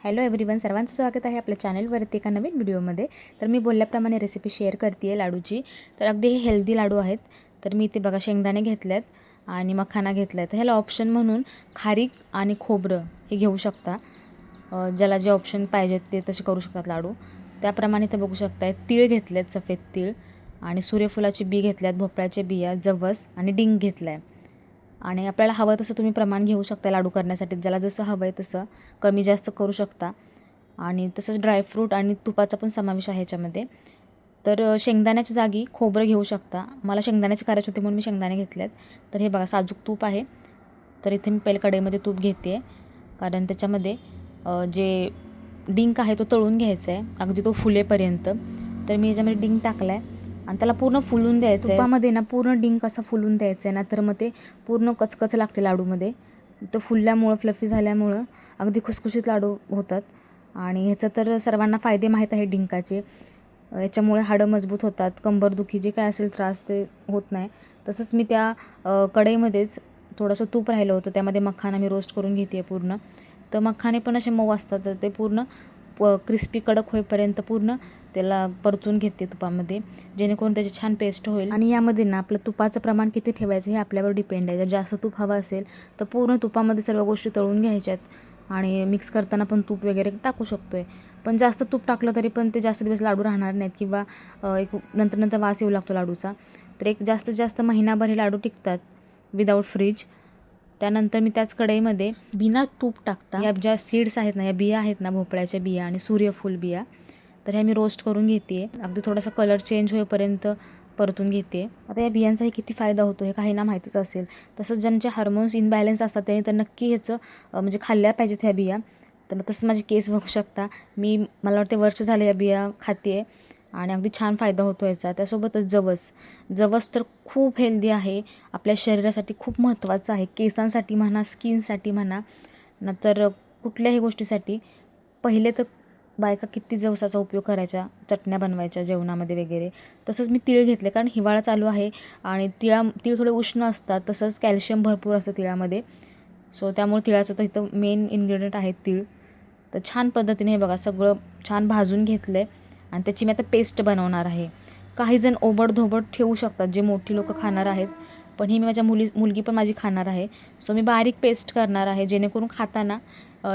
Hello everyone सर्वांचं स्वागत आहे आपल्या चॅनलवरती एका नवीन व्हिडिओमध्ये. तर मी बोलल्याप्रमाणे रेसिपी शेअर करते आहे लाडूची. तर अगदी हे हेल्दी लाडू आहेत. तर मी इथे बघा शेंगदाणे घेतल्यात आणि मखाना घेतला आहे तर ह्याला ऑप्शन म्हणून खारीक आणि खोबरं हे घेऊ शकता. ज्याला जे ऑप्शन पाहिजेत ते तसे करू शकतात लाडू. त्याप्रमाणे ते बघू शकताय तीळ घेतलेत सफेद तीळ. आणि सूर्यफुलाची बी घेतल्यात भोपळ्याच्या बिया जवस आणि डिंग घेतला आहे आणि आपल्याला हवं तसं तुम्ही प्रमाण घेऊ शकता लाडू करण्यासाठी. ज्याला जसं हवं आहे तसं कमी जास्त करू शकता. आणि तसंच ड्रायफ्रूट आणि तुपाचा पण समावेश आहे ह्याच्यामध्ये. तर शेंगदाण्याच्या जागी खोबरं घेऊ शकता. मला शेंगदाण्याचे करायचे होते म्हणून मी शेंगदाणे घेतले आहेत तर हे बघा साजूक तूप आहे. तर इथे मी पहिले कढईमध्ये तूप घेते. कारण त्याच्यामध्ये जे डिंक आहे तो तळून घ्यायचा आहे अगदी तो फुलेपर्यंत. तर मी याच्यामध्ये डिंक टाकला आहे आणि त्याला पूर्ण फुलून द्यायचं तुपामध्ये ना पूर्ण डिंक असा फुलून द्यायचं आहे ना तर मग ते पूर्ण कचकच लागते लाडूमध्ये. तो फुलल्यामुळं फ्लफी झाल्यामुळं अगदी खुसखुशीत लाडू होतात. आणि ह्याचं तर सर्वांना फायदे माहीत आहे डिंकाचे. याच्यामुळे हाडं मजबूत होतात कंबरदुखी जे काय असेल त्रास ते होत नाही. तसंच मी त्या कढईमध्येच थोडंसं तूप राहिलं होतं. त्यामध्ये मखाना मी रोस्ट करून घेते पूर्ण. तर मखाने पण असे मऊ असतात तर ते पूर्ण प क्रिस्पी कडक होईपर्यंत पूर्ण त्याला परतून घेते तुपामध्ये जेणेकरून त्याची छान पेस्ट होईल. आणि यामध्ये ना आपलं तुपाचं प्रमाण किती ठेवायचं हे आपल्यावर डिपेंड आहे. जर जास्त तूप हवं असेल तर पूर्ण तुपामध्ये सर्व गोष्टी तळून घ्यायच्यात. आणि मिक्स करताना पण तूप वगैरे टाकू शकतो आहे पण जास्त तूप टाकलं तरी पण ते जास्त दिवस लाडू राहणार नाहीत किंवा एक नंतर नंतर वास येऊ लागतो लाडूचा. तर एक जास्तीत जास्त महिनाभर हे लाडू टिकतात विदाऊट फ्रीज त्यानंतर मी त्याच कढईमध्ये बिना तूप टाकता या ज्या सीड्स आहेत ना या बिया आहेत ना भोपळ्याच्या बिया आणि सूर्यफूल बिया तर ह्या मी रोस्ट करून घेते. अगदी थोडासा कलर चेंज होईपर्यंत परतून घेते. आता या बियांचाही किती फायदा होतो हे काहींना माहीतच असेल. तसंच ज्यांचे हार्मोन्स इनबॅलन्स असतात त्यांनी तर नक्की ह्याचं म्हणजे खाल्ल्या पाहिजेत ह्या बिया. तर मग तसं माझी केस बघू शकता. मी मला वाटते वर्ष झाले या बिया खाते आणि अगदी छान फायदा होतो याचा. त्यासोबतच जवस. जवस तर खूप हेल्दी आहे. आपल्या शरीरासाठी खूप महत्त्वाचं आहे. केसांसाठी म्हणा स्किनसाठी म्हणा नंतर कुठल्याही गोष्टीसाठी. पहिले तर बायका किती जवसाचा उपयोग करायच्या चटण्या बनवायच्या जेवणामध्ये वगैरे. तसंच मी तीळ घेतले कारण हिवाळा चालू आहे आणि तिळा तीळ थोडे उष्ण असतात तसंच कॅल्शियम भरपूर असतं तिळामध्ये. सो त्यामुळे तिळाचं तर इथं मेन इन्ग्रेडियंट आहे तीळ. तर छान पद्धतीने हे बघा सगळं छान भाजून घेतलं आहे आणि त्याची मी आता पेस्ट बनवणार आहे. काही जण ओबडधोबड ठेवू शकतात जे मोठी लोकं खाणार आहेत. पण ही मी माझ्या मुली मुलगी पण माझी खाणार आहे. सो मी बारीक पेस्ट करणार आहे जेणेकरून खाताना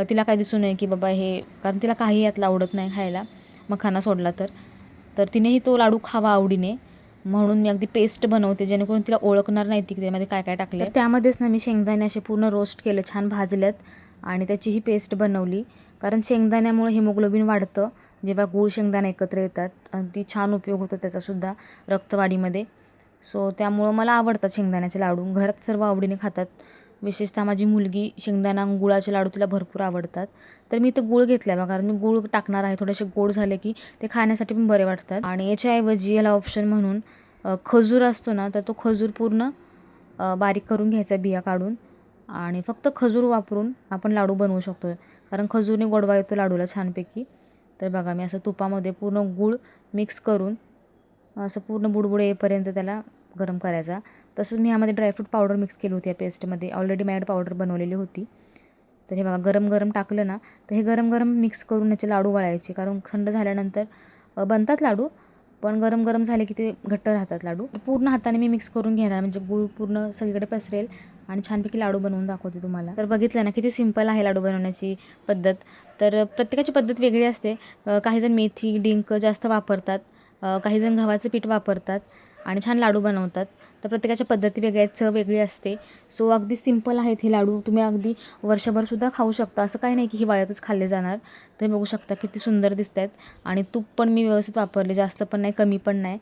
तिला काय दिसू नये की बाबा हे कारण तिला काही यातलं आवडत नाही खायला मग खाना सोडला तर. तर तिनेही तो लाडू खावा आवडीने म्हणून मी अगदी पेस्ट बनवते जेणेकरून तिला ओळखणार नाही ती त्यामध्ये काय काय टाकलं त्यामध्येच ना मी शेंगदाणे असे पूर्ण रोस्ट केलं छान भाजल्यात आणि त्याचीही पेस्ट बनवली. कारण शेंगदाण्यामुळे हिमोग्लोबिन वाढतं जेव्हा गूळ शेंगदाणे एकत्र येतात अगदी छान उपयोग होतो त्याचासुद्धा रक्तवाढीमध्ये. सो त्यामुळं मला आवडतात शेंगदाण्याचे लाडू. घरात सर्व आवडीने खातात. विशेषतः माझी मुलगी शेंगदाणा गुळाचे लाडू तिला भरपूर आवडतात. तर मी ते गुळ घेतला बघा कारण मी गूळ टाकणार आहे. थोडेसे गोड झाले की ते खाण्यासाठी पण बरे वाटतात. आणि याच्याऐवजी याला ऑप्शन म्हणून खजूर असतो ना तर तो खजूर पूर्ण बारीक करून घ्यायचा बिया काढून. आणि फक्त खजूर वापरून आपण लाडू बनवू शकतो कारण खजूरने गोडवा येतो लाडूला छानपैकी. तर बघा मी असं तुपामध्ये पूर्ण गूळ मिक्स करून असं पूर्ण बुडबुड येईपर्यंत त्याला गरम करायचा. तसंच मी यामध्ये ड्रायफ्रूट पावडर मिक्स केली होती या पेस्टमध्ये ऑलरेडी मॅड पावडर बनवलेली होती. तर हे बघा गरम गरम टाकलं ना तर हे गरम गरम मिक्स करून याचे लाडू वळायचे. कारण थंड झाल्यानंतर बनतात लाडू पण गरम गरम झाले की ते घट्ट राहतात लाडू. पूर्ण हाताने मी मिक्स करून घेणार म्हणजे गूळ पूर्ण सगळीकडे पसरेल आणि छानपैकी लाडू बनवून दाखवते तुम्हाला. तर बघितलं ना किती सिंपल आहे लाडू बनवण्याची पद्धत. तर प्रत्येकाची पद्धत वेगळी असते. काहीजण मेथी डिंक जास्त वापरतात. काहीजण गव्हाचं पीठ वापरतात आणि छान लाडू बनवतात. तर प्रत्येकाच्या पद्धती वेगळ्या आहेत चव वेगळी असते. सो अगदी सिंपल आहेत हे लाडू. तुम्ही अगदी वर्षभरसुद्धा खाऊ शकता. असं काही नाही की हिवाळ्यातच खाल्ले जाणार. ते बघू शकता किती सुंदर दिसत आहेत आणि तूप पण मी व्यवस्थित वापरले. जास्त पण नाही कमी पण नाही.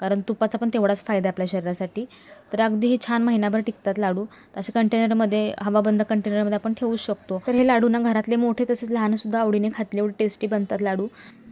कारण तुपाचा पण तेवढाच फायदा आहे आपल्या शरीरासाठी. तर अगदी हे छान महिनाभर टिकतात लाडू. तर असे कंटेनरमध्ये हवाबंद कंटेनरमध्ये आपण ठेवू शकतो. तर हे लाडू ना घरातले मोठे तसेच लहानसुद्धा आवडीने खातले. एवढे टेस्टी बनतात लाडू.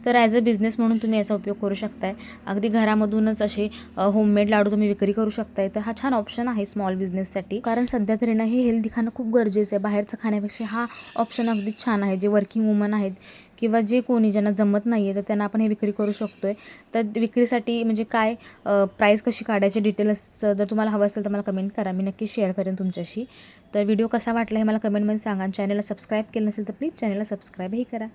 तर ॲज अ बिझनेस म्हणून तुम्ही याचा उपयोग करू शकताय. अगदी घरामधूनच असे होममेड लाडू तुम्ही विक्री करू शकताय. तर हा छान ऑप्शन आहे स्मॉल बिझनेससाठी कारण सध्या तरी ना हे हेल्दी खाणं खूप गरजेचं आहे. बाहेरचं खाण्यापेक्षा हा ऑप्शन अगदीच छान आहे. जे वर्किंग वुमन आहेत किंवा जे कोणी ज्यांना जमत नाही आहे तर त्यांना आपण हे विक्री करू शकतो आहे तर विक्रीसाठी म्हणजे काय प्राईस कशी काढायची डिटेल्स जर तुम्हाला हवं असेल तर मला कमेंट करा. मी नक्की शेअर करेन तुमच्याशी. तर व्हिडिओ कसा वाटला हे मला कमेंटमध्ये सांगा. चॅनलला सबस्क्राईब केलं नसेल तर प्लीज चॅनलला सबस्क्राईबही करा.